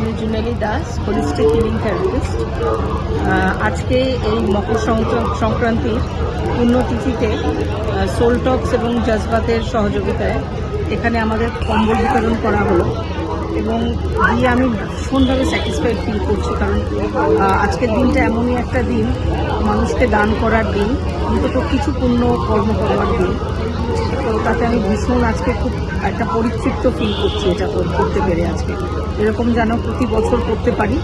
আমি Junali Das holistic healing therapist আজকে এই মকর সংক্রান্ত- সংক্রান্তির পুণ্যতিথিতে সোলটক্স এবং জজবাতের সহযোগিতায় এখানে আমাদের কম্বল বিতরণ করা হলো। এবং দিয়ে আমি ভীষণভাবে স্যাটিসফাইড ফিল করছি কারণ আজকের দিনটা এমনই একটা দিন, মানুষকে দান করার দিন, অন্তত কিছু পুণ্য কর্ম করবার দিন। তো তাতে আমি ভীষণ আজকে খুব একটা পরিতৃপ্ত ফিল করছি এটা করতে পেরে আজকে। এরকম যেন প্রতি বছর করতে পারি,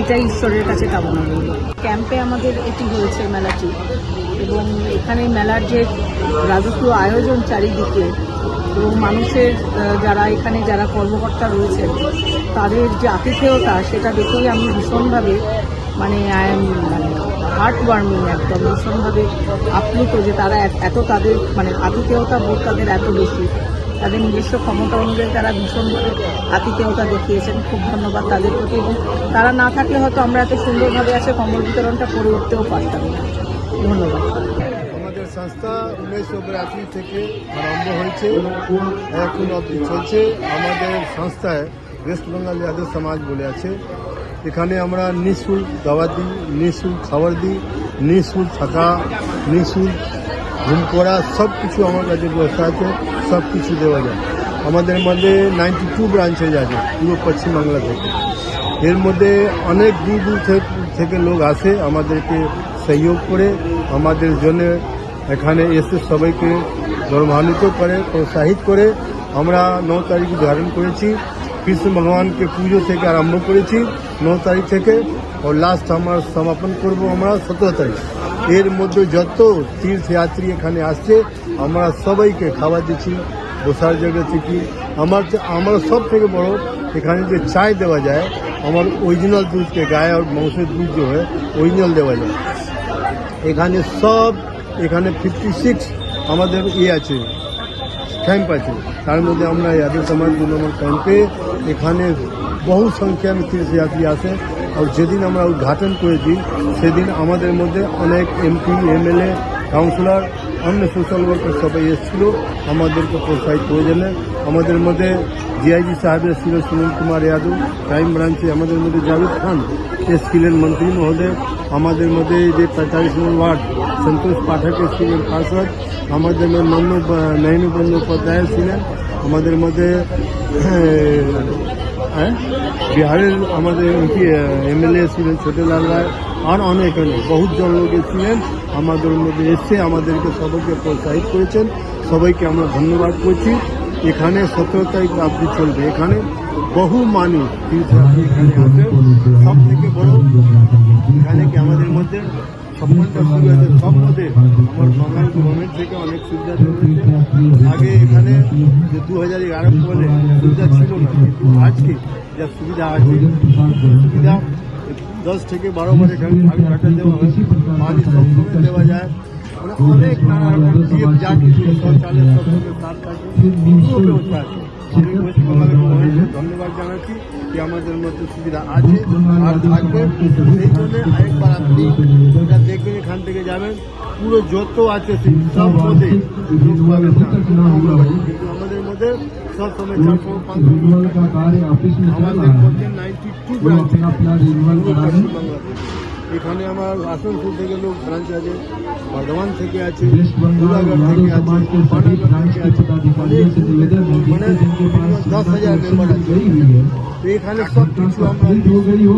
এটাই ঈশ্বরের কাছে কামনা করব ক্যাম্পে আমাদের এটি হয়েছে মেলাটি এবং এখানে মেলার যে রাজকীয় আয়োজন চারিদিকে এবং মানুষের যারা এখানে যারা কর্মকর্তা রয়েছেন, তাদের যে আতিথেয়তা সেটা দেখেই আমি ভীষণভাবে মানে আই এম মানে হার্ট ওয়ার্মিং একদম, ভীষণভাবে আপ্লুত যে তারা এত- তাদের মানে আতিথেয়তা বোধ তাদের এত বেশি। তাদের নিজস্ব ক্ষমতা অনুযায়ী তারা ভীষণভাবে আতিথেয়তা দেখিয়েছেন। খুব ধন্যবাদ তাদের প্রতি। এবং তারা না থাকলে হয়তো আমরা এত সুন্দরভাবে আছে কম্বল বিতরণটা করে উঠতেও পারতাম ধন্যবাদ। সংস্থা উনিশশো বিরাশি থেকে আরম্ভ হয়েছে, এখন অবধি চলছে। আমাদের সংস্থায় ওয়েস্ট বেঙ্গল যাদব সমাজ বলে আছে, এখানে আমরা নিঃশুল্ক দাওয়া দিই নিঃশুল্ক খাবার দিই নিঃশুল্ক থাকা নিঃশুল্ক ঘুম করা সব কিছু আমার কাছে ব্যবস্থা আছে সব কিছু দেওয়া যায়। আমাদের মধ্যে নাইনটি টু ব্রাঞ্চেজ আছে পুরো পশ্চিমবাংলা থেকে। এর মধ্যে অনেক দূর দূর থেকে লোক আসে, আমাদেরকে সহযোগ করে, আমাদের জন্য এখানে এসে সবাইকে গৌরবান্বিত করে প্রোৎসাহিত করে আমরা ন তারিখ ধারণ করেছি। কৃষ্ণ ভগবানকে পুজো থেকে আরম্ভ করেছি ন তারিখ থেকে ও লাস্ট আমার সমাপন করব আমরা সতেরো তারিখ। এর মধ্যে যত তীর্থযাত্রী এখানে আসছে, আমরা সবাইকে খাবার দিচ্ছি বসার জায়গা থেকে আমার আমার সব থেকে বড় এখানে যে চায় দেওয়া যায়, আমার অরিজিনাল দুধকে গায়ে আর মাংসের দুধ যে হয় অরিজিনাল দেওয়া যায়। এখানে সব এখানে ফিফটি সিক্স আমাদের ইয়ে আছে ক্যাম্প আছে। তার মধ্যে আমরা ইয়াদের সমাজ দু নম্বর ক্যাম্পে এখানে বহু সংখ্যায় তীর্থযাত্রী আসে। আর যেদিন আমরা উদ্ঘাটন করেছি, সেদিন আমাদের মধ্যে অনেক এমপি এমএলএ কাউন্সিলর অন্য সোশ্যাল ওয়ার্কার সবাই এসেছিল আমাদেরকে প্রোৎসাহিত দিলেন। আমাদের মধ্যে ডিআইজি সাহেবের ছিল সুনীল কুমার যাদব ক্রাইম ব্রাঞ্চে আমাদের মধ্যে জাভেদ খান এসছিলেন মন্ত্রী মহোদয়। আমাদের মধ্যে যে পঁয়তাল্লিশ নম্বর ওয়ার্ড সন্তোষ পাঠক এসছিলেন পার্ষদ আমাদের মধ্যে নন্দ নয়নু বন্দ্যোপাধ্যায় ছিলেন। আমাদের মধ্যে হ্যাঁ, বিহারের আমাদের এমএলএ ছিলেন ছোটলাল রায়। আর অনেক অনেক বহুত জন লোক ছিলেন আমাদের মধ্যে এসে আমাদেরকে সবাইকে প্রোৎসাহিত করেছেন। সবাইকে আমরা ধন্যবাদ করছি। এখানে সতেরো তারিখ অবধি চলবে। এখানে বহু মানুষ তীর্থযাত্রী এখানে আসে সব থেকে বড় এখানে কি আমাদের মধ্যে সম্মানটা শুরু হয়েছে? সব মধ্যে আমার বাঙালি গভর্নমেন্ট থেকে অনেক সুবিধা আগে এখানে যে দু হাজার এগারো সালে সুবিধা ছিল না, কিন্তু আজকে যা সুবিধা আছে, সুবিধা দশ থেকে বারো বার এখানে দেওয়া হয়। দেওয়া যায়। অনেক ধন্যবাদ জানাচ্ছি যে আমাদের মধ্যে সুবিধা আছে, আর থাকবে। আরেকবার আপনি দেখবেন, এখান থেকে যাবেন। পুরো যত আছে সব মধ্যে আমাদের মধ্যে সব সময় চারশো পাঁচশো লোক का कार्य ऑफिस में चल আমাদের रहा है মধ্যে নাইনটি টু वो ব্রাঞ্চ अपना अपना रिन्यूअल करा लें এখানে আমার আসানসোল থেকে লোক ব্রাঞ্চ আছে বর্ধমান থেকে আছে वेस्ट बंगाल গোলাঘাট यादव থেকে আছে समाज के सभी ब्रांच के पदाधिकारियों से निवेदन है মানে जिनके जिनके पास দশ হাজার মেম্বার আছে गई हुई है তো এখানে সব उनका কিছু আমরা कंप्लीट हो गई हो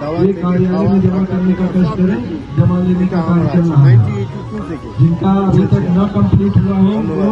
দাওয়া ये থেকে कार्यालय খাওয়া में जमा থাকা करने का থেকে कष्ट সব करें जमा लेने এটা का আমার कार्य আছে चल रहा है নাইনটি এইটি টু থেকে जिनका अभी तक न कंप्लीट हुआ हो वो